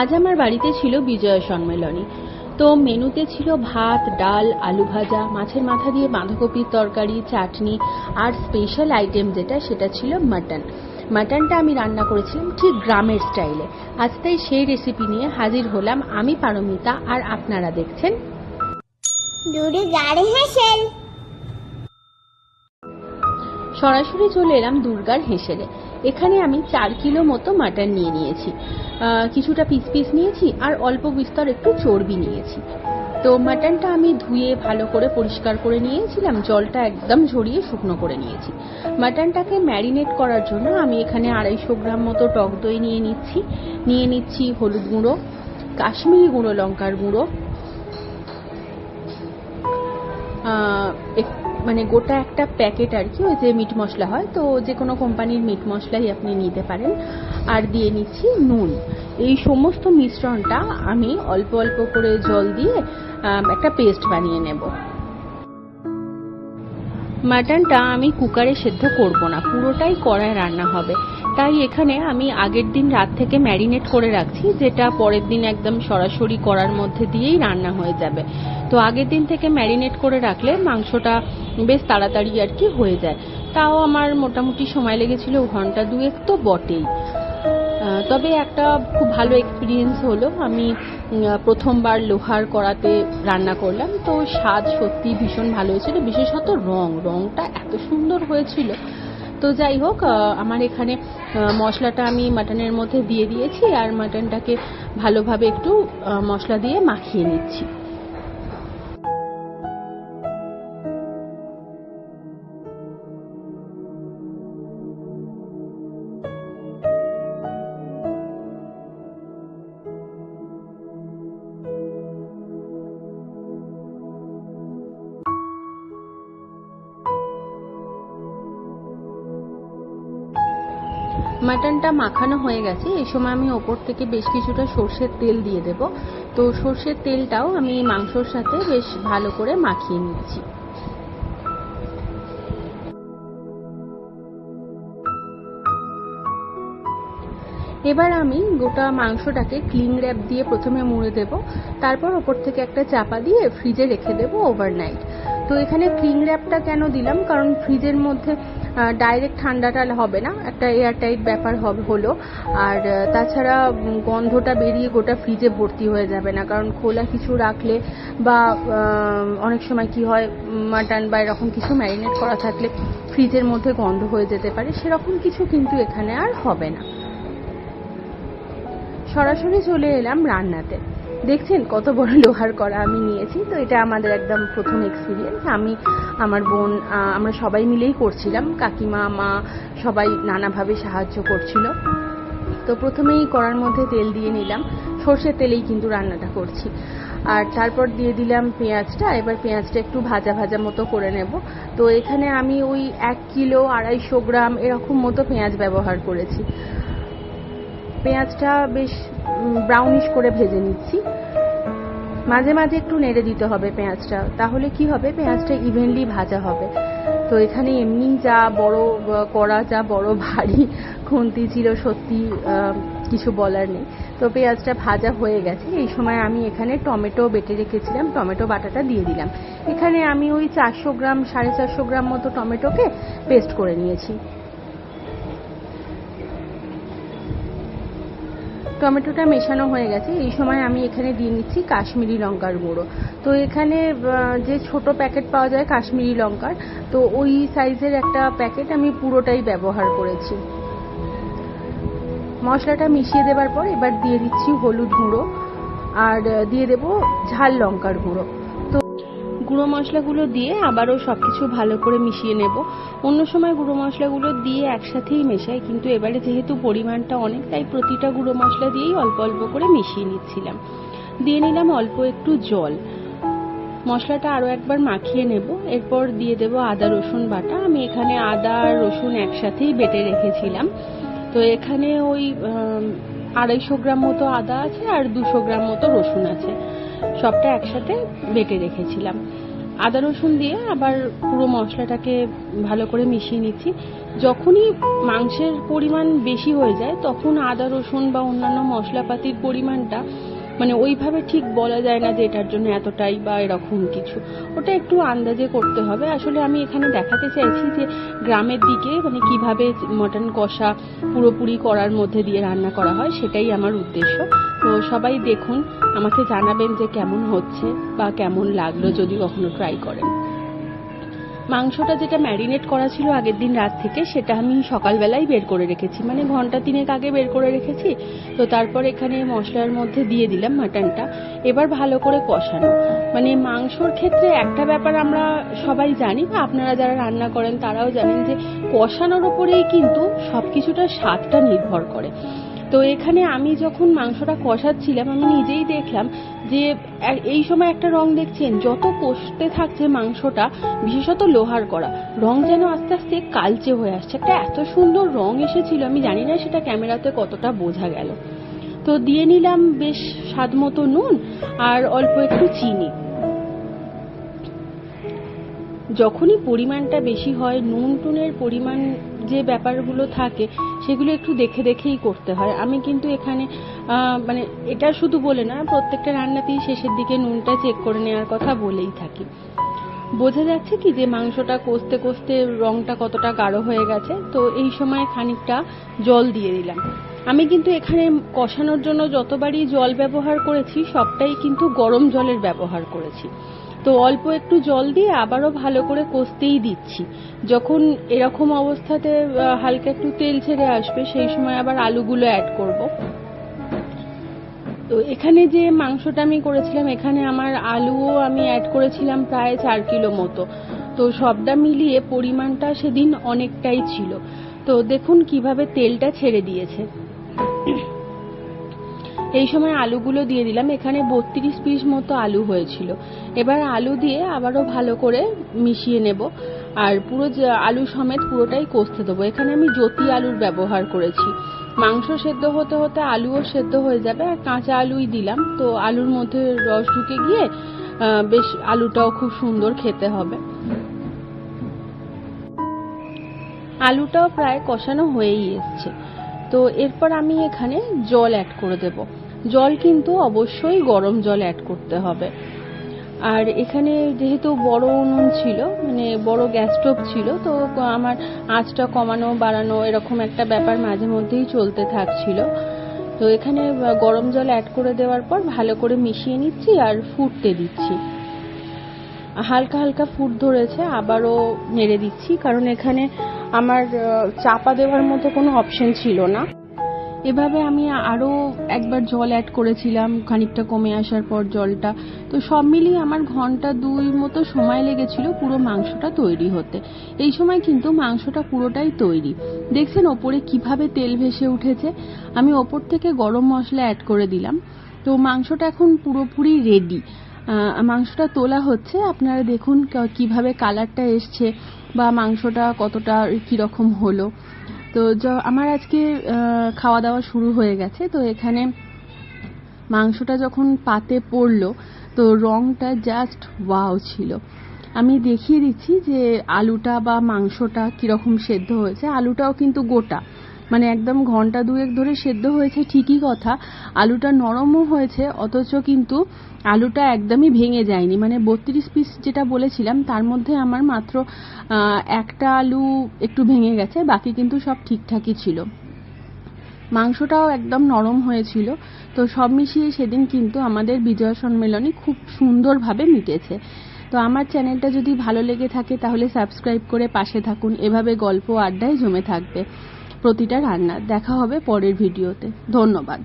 আজ আমার বাড়িতে ছিল বিজয়া সম্মেলনী। তো মেনুতে ছিল ভাত ডাল আলু ভাজা মাছের মাথা দিয়ে বাঁধাকপির তরকারি চাটনি আর স্পেশাল আইটেম যেটা সেটা ছিল মাটন মাটনটা আমি রান্না করেছিলাম ঠিক গ্রামের স্টাইলে আজ তাই সেই রেসিপি নিয়ে হাজির হলাম আমি পারমিতা আর আপনারা দেখছেন। সরাসরি চলে এলাম দুর্গার হেসেলে। এখানে আমি চার কিলো মতো মাটন নিয়ে নিয়েছি। কিছুটা পিস পিস নিয়েছি আর অল্প বিস্তর একটু চর্বি নিয়েছি। তো মাটনটা আমি ধুয়ে ভালো করে পরিষ্কার করে নিয়েছিলাম, জলটা একদম ঝরিয়ে শুকনো করে নিয়েছি। মাটনটাকে ম্যারিনেট করার জন্য আমি এখানে আড়াইশো গ্রাম মতো টক দই নিয়ে নিচ্ছি। নিয়ে নিচ্ছি হলুদ গুঁড়ো, কাশ্মীরি গুঁড়ো, লঙ্কার গুঁড়ো। মানে গোটা একটা প্যাকেট আর কি, ওই যে মিট মশলা হয়, তো যে কোনো কোম্পানির মিট মশলাই আপনি নিতে পারেন। আর দিয়ে নিচ্ছি নুন। এই সমস্ত মিশ্রণটা আমি অল্প অল্প করে জল দিয়ে একটা পেস্ট বানিয়ে নেব। মাটনটা আমি কুকারে সেদ্ধ করব না, পুরোটাই কড়ায় রান্না হবে। তাই এখানে আমি আগের দিন রাত থেকে ম্যারিনেট করে রাখছি, যেটা পরের দিন একদম সরাসরি কড়ার মধ্যে দিয়েই রান্না হয়ে যাবে। তো আগের দিন থেকে ম্যারিনেট করে রাখলে মাংসটা বেশ তাড়াতাড়ি আর কি হয়ে যায়। তাও আমার মোটামুটি সময় লেগেছিল ঘণ্টা দুয়েক তো বটেই। তবে একটা খুব ভালো এক্সপিরিয়েন্স হলো, আমি প্রথমবার লোহার কড়াতে রান্না করলাম। তো স্বাদ সত্যি ভীষণ ভালো হয়েছিল। বিশেষত রং, রংটা এত সুন্দর হয়েছিল। তো যাই হোক আমার এখানে মশলাটা আমি মাটনের মধ্যে দিয়ে দিয়েছি আর মাটনটাকে ভালোভাবে একটু মশলা দিয়ে মাখিয়ে নিচ্ছি। মাটনটা মাখানো হয়ে গেছে। এই সময় আমি ওপর থেকে বেশ কিছুটা সর্ষের তেল দিয়ে দেব। তো সর্ষের তেলটাও আমি মাংসর সাথে বেশ ভালো করে মাখিয়ে নিচ্ছি। এবার আমি গোটা মাংসটাকে ক্লিন র্যাপ দিয়ে প্রথমে মুড়ে দেব। তারপর ওপর থেকে একটা চাপা দিয়ে ফ্রিজে রেখে দেবো ওভারনাইট তো এখানে ক্লিন র্যাপটা কেন দিলাম? কারণ ফ্রিজের মধ্যে ডাইরেক্ট ঠান্ডাটা হবে না, একটা এয়ারটাইট ব্যাপার হবে, হলো। আর তাছাড়া গন্ধটা বেরিয়ে গোটা ফ্রিজে ভর্তি হয়ে যাবে না। কারণ খোলা কিছু রাখলে বা অনেক সময় কি হয় মাটন বা এরকম কিছু ম্যারিনেট করা থাকলে ফ্রিজের মধ্যে গন্ধ হয়ে যেতে পারে। সেরকম কিছু কিন্তু এখানে আর হবে না। সরাসরি চলে এলাম রান্নাতে। দেখছেন কত বড় লোহার কড়া আমি নিয়েছি, তো এটা আমাদের একদম প্রথম এক্সপিরিয়েন্স আমি, আমার বোন আমরা সবাই মিলেই করছিলাম। কাকিমা, মা সবাই নানাভাবে সাহায্য করছিল। তো প্রথমেই কড়ার মধ্যে তেল দিয়ে নিলাম। সর্ষের তেলেই কিন্তু রান্নাটা করছি। আর তারপর দিয়ে দিলাম পেঁয়াজটা। এবার পেঁয়াজটা একটু ভাজা ভাজা মতো করে নেব। তো এখানে আমি ওই এক কিলো আড়াইশো গ্রাম এরকম মতো পেঁয়াজ ব্যবহার করেছি। পেঁয়াজটা বেশ ব্রাউনিশ করে ভেজে নিচ্ছি। মাঝে মাঝে একটু নেড়ে দিতে হবে পেঁয়াজটা। তাহলে কি হবে? পেঁয়াজটা ইভেনলি ভাজা হবে। তো এখানে এমনি যা বড় কড়া, যা বড় ভারী খুন্তি ছিল, সত্যি কিছু বলার নেই। তো পেঁয়াজটা ভাজা হয়ে গেছে। এই সময় আমি এখানে টমেটো বেটে রেখেছিলাম। টমেটো বাটাটা দিয়ে দিলাম। এখানে আমি ওই চারশো গ্রাম, সাড়ে চারশো গ্রাম মতো টমেটোকে পেস্ট করে নিয়েছি। টমেটোটা মেশানো হয়ে গেছে। এই সময় আমি এখানে দিয়ে নিচ্ছি কাশ্মীরি লঙ্কার গুঁড়ো। তো এখানে যে ছোট প্যাকেট পাওয়া যায় কাশ্মীরি লঙ্কার, তো ওই সাইজের একটা প্যাকেট আমি পুরোটাই ব্যবহার করেছি। মশলাটা মিশিয়ে দেবার পর এবার দিয়ে দিচ্ছি হলুদ গুঁড়ো, আর দিয়ে দেব ঝাল লঙ্কার গুঁড়ো। গুঁড়ো মশলাগুলো দিয়ে আবারও সব কিছু ভালো করে মিশিয়ে নেব। অন্য সময় গুঁড়ো মশলাগুলো দিয়ে একসাথেই মেশাই, কিন্তু এবারে যেহেতু পরিমাণটা অনেক, তাই প্রতিটা গুঁড়ো মশলা দিয়েই অল্প অল্প করে মিশিয়ে নিচ্ছিলাম। দিয়ে নিলাম অল্প একটু জল। মশলাটা আরও একবার মাখিয়ে নেব। এরপর দিয়ে দেব আদা রসুন বাটা। আমি এখানে আদা আর রসুন একসাথেই বেটে রেখেছিলাম। তো এখানে ওই আড়াইশো গ্রাম মতো আদা আছে আর দুশো গ্রাম মতো রসুন আছে। সবটা একসাথে বেটে রেখেছিলাম। আদা রসুন দিয়ে আবার পুরো মশলাটাকে ভালো করে মিশিয়ে নিচ্ছি। যখনই মাংসের পরিমাণ বেশি হয়ে যায়, তখন আদা রসুন বা অন্যান্য মশলাপাতির পরিমাণটা মানে ওইভাবে ঠিক বলা যায় না যে এটার জন্য এতটাই বা এরকম কিছু। ওটা একটু আন্দাজে করতে হবে। আসলে আমি এখানে দেখাতে চাইছি যে গ্রামের দিকে মানে কীভাবে মটন কষা পুরোপুরি করার মধ্যে দিয়ে রান্না করা হয়, সেটাই আমার উদ্দেশ্য। তো সবাই দেখুন, আমাকে জানাবেন যে কেমন হচ্ছে বা কেমন লাগল যদি কখনো ট্রাই করেন। মাংসটা যেটা ম্যারিনেট করা ছিল আগের দিন রাত থেকে, সেটা আমি সকালবেলাই বের করে রেখেছি। মানে ঘণ্টা তিনেক আগে বের করে রেখেছি। তো তারপর এখানে মশলার মধ্যে দিয়ে দিলাম মাটনটা। এবার ভালো করে কষানো। মানে মাংসর ক্ষেত্রে একটা ব্যাপার আমরা সবাই জানি, বা আপনারা যারা রান্না করেন তারাও জানেন যে কষানোর ওপরেই কিন্তু সব কিছুটার স্বাদটা নির্ভর করে। তো এখানে আমি যখন মাংসটা কষাচ্ছিলাম, আমি নিজেই দেখলাম যে এই সময় একটা রং দেখছেন, যত কষতে থাকছে মাংসটা, বিশেষত লোহার করা রং যেন আস্তে আস্তে কালচে হয়ে আসছে। একটা এত সুন্দর রং এসেছিল, আমি জানি না সেটা ক্যামেরাতে কতটা বোঝা গেল। তো দিয়ে নিলাম বেশ স্বাদ মতো নুন আর অল্প একটু চিনি। যখনই পরিমাণটা বেশি হয় নুন টুনের পরিমাণ যে ব্যাপারগুলো থাকে, সেগুলো একটু দেখে দেখেই করতে হয়। আমি কিন্তু এখানে মানে এটা শুধু বলে না, প্রত্যেকটা রান্নাতেই শেষের দিকে নুনটা চেক করে নেওয়ার কথা বলেই থাকি। বোঝা যাচ্ছে কি যে মাংসটা কষতে কষতে রংটা কতটা গাঢ় হয়ে গেছে, তো এই সময় খানিকটা জল দিয়ে দিলাম। আমি কিন্তু এখানে কষানোর জন্য যতবারই জল ব্যবহার করেছি, সবটাই কিন্তু গরম জলের ব্যবহার করেছি। তো অল্প একটু জল দিয়ে আবারও ভালো করে কষতেই দিচ্ছি। যখন এরকম অবস্থাতে হালকা একটু তেল ছেড়ে আসবে, সেই সময় আবার আলুগুলো অ্যাড করব। তো এখানে যে মাংসটা আমি করেছিলাম, এখানে আমার আলুও আমি অ্যাড করেছিলাম প্রায় চার কিলো মতো। তো সবটা মিলিয়ে পরিমাণটা সেদিন অনেকটাই ছিল। তো দেখুন কীভাবে তেলটা ছেড়ে দিয়েছে। এই সময় আলুগুলো দিয়ে দিলাম। এখানে বত্রিশ পিস মতো আলু হয়েছিল। এবার আলু দিয়ে আবারও ভালো করে মিশিয়ে নেব। আর পুরো আলু সমেত পুরোটাই কষতে দেবো। এখানে আমি জ্যোতি আলুর ব্যবহার করেছি। মাংস সেদ্ধ হতে হতে আলুও সেদ্ধ হয়ে যাবে। আর কাঁচা আলুই দিলাম। তো আলুর মধ্যে রস ঢুকে গিয়ে বেশ আলুটাও খুব সুন্দর খেতে হবে। আলুটাও প্রায় কষানো হয়েই এসছে। তো এরপর আমি এখানে জল অ্যাড করে দেব। জল কিন্তু অবশ্যই গরম জল অ্যাড করতে হবে। আর এখানে যেহেতু বড় উনুন ছিল মানে বড় গ্যাস স্টোভ ছিল, তো আমার আঁচটা কমানো, বাড়ানো এরকম একটা ব্যাপার মাঝে মধ্যেই চলতে থাকছিল। তো এখানে গরম জল অ্যাড করে দেওয়ার পর ভালো করে মিশিয়ে নিচ্ছি আর ফুটতে দিচ্ছি। হালকা হালকা ফুট ধরেছে, আবারও নেড়ে দিচ্ছি, কারণ এখানে আমার চাপা দেওয়ার মতো কোনো অপশন ছিল না। এভাবে আমি আরও একবার জল অ্যাড করেছিলাম, খানিকটা কমে আসার পর জলটা। তো সব মিলিয়ে আমার ঘণ্টা দুই মতো সময় লেগেছিল পুরো মাংসটা তৈরি হতে। এই সময় কিন্তু মাংসটা পুরোটাই তৈরি। দেখছেন ওপরে কীভাবে তেল ভেসে উঠেছে? আমি ওপর থেকে গরম মশলা অ্যাড করে দিলাম। তো মাংসটা এখন পুরোপুরি রেডি মাংসটা তোলা হচ্ছে। আপনারা দেখুন কীভাবে কালারটা এসছে বা মাংসটা কতটা কীরকম হলো। তো আমার আজকে খাওয়া দাওয়া শুরু হয়ে গেছে। তো এখানে মাংসটা যখন পাতে পড়ল, তো রংটা জাস্ট ওয়াও ছিল। আমি দেখিয়ে দিচ্ছি যে আলুটা বা মাংসটা কীরকম সেদ্ধ হয়েছে। আলুটাও কিন্তু গোটা। মানে একদম ঘণ্টা দুয়েক ধরে সেদ্ধ হয়েছে ঠিকই কথা। আলুটা নরমও হয়েছে, অথচ কিন্তু আলুটা একদমই ভেঙে যায়নি। মানে বত্রিশ পিস যেটা বলেছিলাম, তার মধ্যে আমার মাত্র একটা আলু একটু ভেঙে গেছে, বাকি কিন্তু সব ঠিকঠাকই ছিল। মাংসটাও একদম নরম হয়েছিল। তো সব মিশিয়ে সেদিন কিন্তু আমাদের বিজয় সম্মেলনী খুব সুন্দরভাবে মিটেছে। তো আমার চ্যানেলটা যদি ভালো লেগে থাকে, তাহলে সাবস্ক্রাইব করে পাশে থাকুন। এভাবে গল্প আড্ডায় জমে থাকবে। প্রতিটা রান্না দেখা হবে পরের ভিডিওতে। ধন্যবাদ।